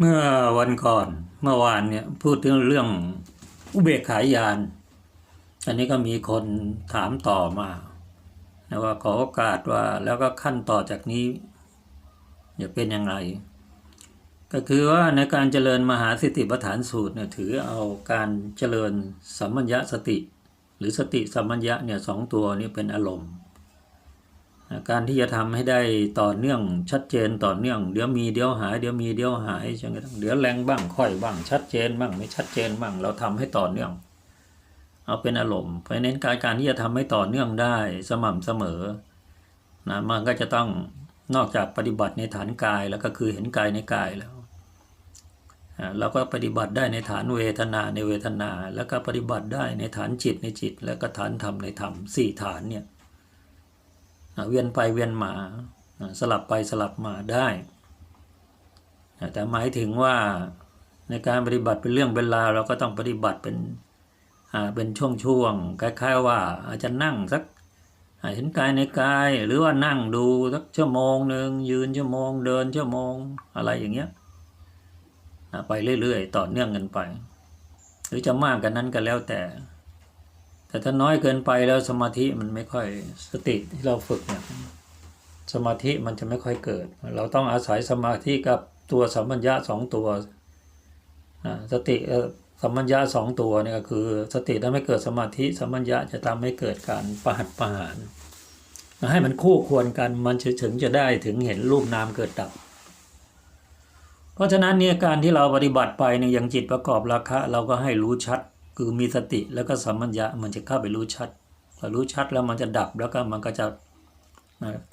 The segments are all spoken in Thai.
เมื่อวันก่อนเมื่อวานเนี่ยพูดถึงเรื่องอุเบกขายาน อันนี้ก็มีคนถามต่อมานะว่าขอโอกาสว่าแล้วก็ขั้นต่อจากนี้จะเป็นอย่างไร ก็คือว่าในการเจริญมหาสติปัฏฐานสูตรเนี่ยถือเอาการเจริญสัมมัญญสติ หรือสติสัมมัญญะเนี่ยสองตัวนี้เป็นอารมณ์ การที่จะทำให้ได้ต่อเนื่องชัดเจนต่อเนื่องเดี๋ยวมีเดี๋ยวหายเดี๋ยวมีเดี๋ยวหายจนกระทั่งเดี๋ยวแรงบ้างค่อยบ้างชัดเจนบ้างไม่ชัดเจนบ้างเราทำให้ต่อเนื่อง เอาเป็นอารมณ์เพราะฉะนั้นการการที่จะทำให้ต่อเนื่องได้สม่ำเสมอนะมันก็จะต้องนอกจากปฏิบัติในฐานกายแล้วก็คือเห็นกายในกายแล้วอ่าเราก็ปฏิบัติได้ในฐานเวทนาในเวทนา แล้วก็ปฏิบัติได้ในฐานจิตในจิต แล้วก็ฐานธรรมในธรรมสี่ฐานเนี่ย เวียนไปเวียนมาสลับไปสลับมาได้ แต่หมายถึงว่าในการปฏิบัติเป็นเรื่องเป็นราเราก็ต้องปฏิบัติเป็นเป็นช่วงๆคล้ายๆว่าอาจจะนั่งสักเห็นกายในกายหรือว่านั่งดูสักชั่วโมงหนึ่งยืนชั่วโมงเดินชั่วโมงอะไรอย่างเงี้ยไปเรื่อยๆ ต่อเนื่องกันไป หรือจะมากกันนั้นก็แล้วแต่ แต่ถ้าน้อยเกินไปแล้วสมาธิมันไม่ค่อยสติที่เราฝึกเนี่ยสมาธิมันจะไม่ค่อยเกิด เราต้องอาศัยสมาธิกับตัวสัมปัญญะสองตัวสติสัมปัญญะสองตัวนี่ก็คือ สติทำให้เกิดสมาธิสัมปัญญะจะทำให้เกิดการประหัตประหารให้มันคู่ควรกันมันจะถึงจะได้ถึงเห็นรูปนามเกิดดับ เพราะฉะนั้นเนี่ยการที่เราปฏิบัติไปเนี่ยอย่างจิตประกอบราคะ เราก็ให้รู้ชัด คือมีสติแล้วก็สัมมัญญะมันจะเข้าไปรู้ชัดพอรู้ชัดแล้วมันจะดับแล้วก็มันก็จะ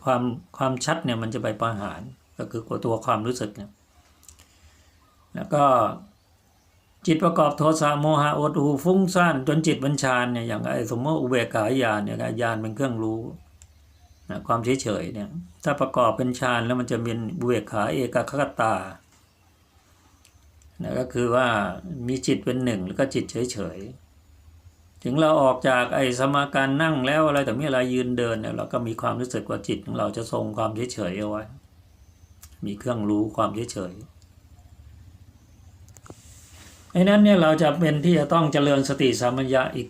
ความความชัดเนี่ยมันจะไปประหารก็คือตัวความรู้สึกเนี่ยแล้วก็จิตประกอบโทสะโมหะอดหูฟุ้งซ่านจนจิตบัญชานเนี่ยอย่างไอ้สมมติอุเบกขายานเนี่ยญาณเป็นเครื่องรู้นะความเฉยเฉยเนี่ยถ้าประกอบเป็นฌานแล้วมันจะเป็นอุเบกขาเอกคตตา นะก็คือว่ามีจิตเป็นหนึ่งแล้วก็จิตเฉยๆ ถึงเราออกจากไอ้สมาการนั่งแล้วอะไรแต่ไม่อไรยืนเดินเนี่ยเราก็มีความรู้สึกว่าจิตของเราจะทรงความเฉยๆเอาไว้ มีเครื่องรู้ความเฉยๆไอ้นั้นเนี่ยเราจะเป็นที่จะต้องเจริญสติสัมปญะอีก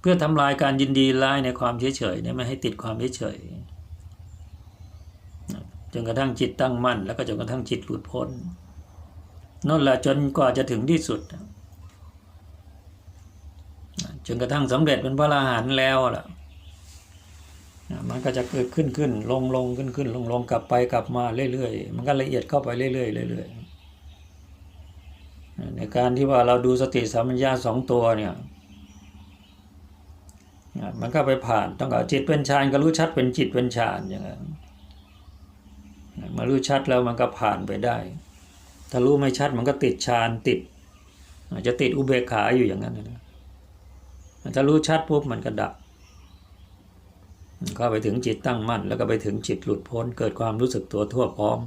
เพื่อทำลายการยินดีร้ายในความเฉยๆเนี่ยไม่ให้ติดความเฉยๆจนกระทั่งจิตตั้งมั่น แล้วก็จนกระทั่งจิตหลุดพ้น นั่นแหละจนกว่าจะถึงที่สุด จนกระทั่งสำเร็จเป็นพระอรหันต์แล้วล่ะมันก็จะเกิดขึ้นขึ้นลงลงขึ้นขึ้นลงลงกลับไปกลับมาเรื่อยๆ มันก็ละเอียดเข้าไปเรื่อยๆเรื่อยๆในการที่ว่าเราดูสติสัมปชัญญะสองตัวเนี่ยมันก็ไปผ่านต้องเอาจิตเป็นฌานก็รู้ชัดเป็นจิตเป็นฌานอย่างนั้นมารู้ชัดแล้วมันก็ผ่านไปได้ ถ้ารู้ไม่ชัดมันก็ติดฌานติด อาจจะติดอุเบกขาอยู่อย่างนั้นนะถ้ารู้ชัดปุ๊บมันก็ดับเข้าไปถึงจิตตั้งมั่น แล้วก็ไปถึงจิตหลุดพ้น เกิดความรู้สึกตัวทั่วพร้อม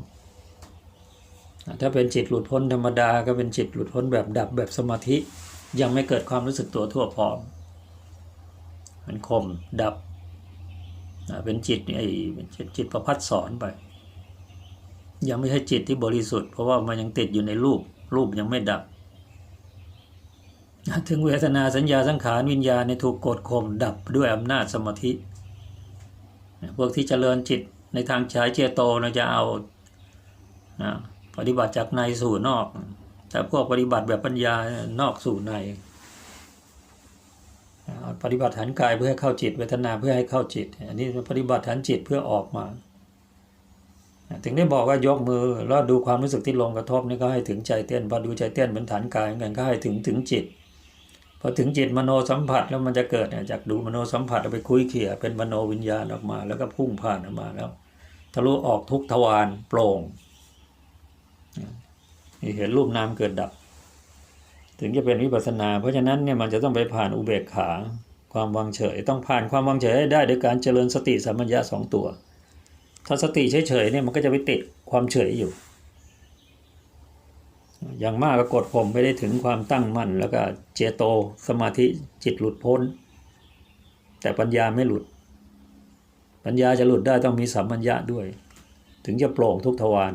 ถ้าเป็นจิตหลุดพ้นธรรมดาก็เป็นจิตหลุดพ้นแบบดับแบบสมาธิ ยังไม่เกิดความรู้สึกตัวทั่วพร้อม มันคมดับ เป็นจิตไอ้จิตจิตประพัดสอนไป ยังไม่ใช่จิตที่บริสุทธิ์เพราะว่ามันยังติดอยู่ในรูป รูปยังไม่ดับ ถึงเวทนาสัญญาสังขารวิญญาณในถูกกดข่มดับด้วยอำนาจสมาธิ พวกที่เจริญจิตในทางฉายเจโตเราจะเอานะปฏิบัติจากในสู่นอก แต่พวกปฏิบัติแบบปัญญานอกสู่ในปฏิบัติฐานกายเพื่อให้เข้าจิต เวทนาเพื่อให้เข้าจิต อันนี้ปฏิบัติฐานจิตเพื่อออกมา ถึงได้บอกว่ายกมือแล้วดูความรู้สึกที่ลงกระทบนี่ก็ให้ถึงใจเต้นพอดูใจเต้นเป็นฐานกายกันก็ให้ถึงถึงจิตพอถึงจิตมโนสัมผัสแล้วมันจะเกิดจากดูมโนสัมผัสไปคุยเขี่ยเป็นมโนวิญญาณออกมา แล้วก็พุ่งผ่านออกมาแล้วทะลุออกทุกทวารโปร่งเห็นรูปนามเกิดดับ ถึงจะเป็นวิปัสสนา เพราะฉะนั้นเนี่ยมันจะต้องไปผ่านอุเบกขา ความวางเฉย ต้องผ่านความวางเฉยให้ด้โดยการเจริญสติสัมปชัญญะสองตัว ถ้าสติเฉยๆเนี่ยมันก็จะไปติดความเฉยอยู่ อย่างมากก็กดผมไม่ได้ถึงความตั้งมั่น แล้วก็เจโตสมาธิจิตหลุดพ้น แต่ปัญญาไม่หลุด ปัญญาจะหลุดได้ต้องมีสัมปัญญะด้วย ถึงจะโปร่งทุกทวาร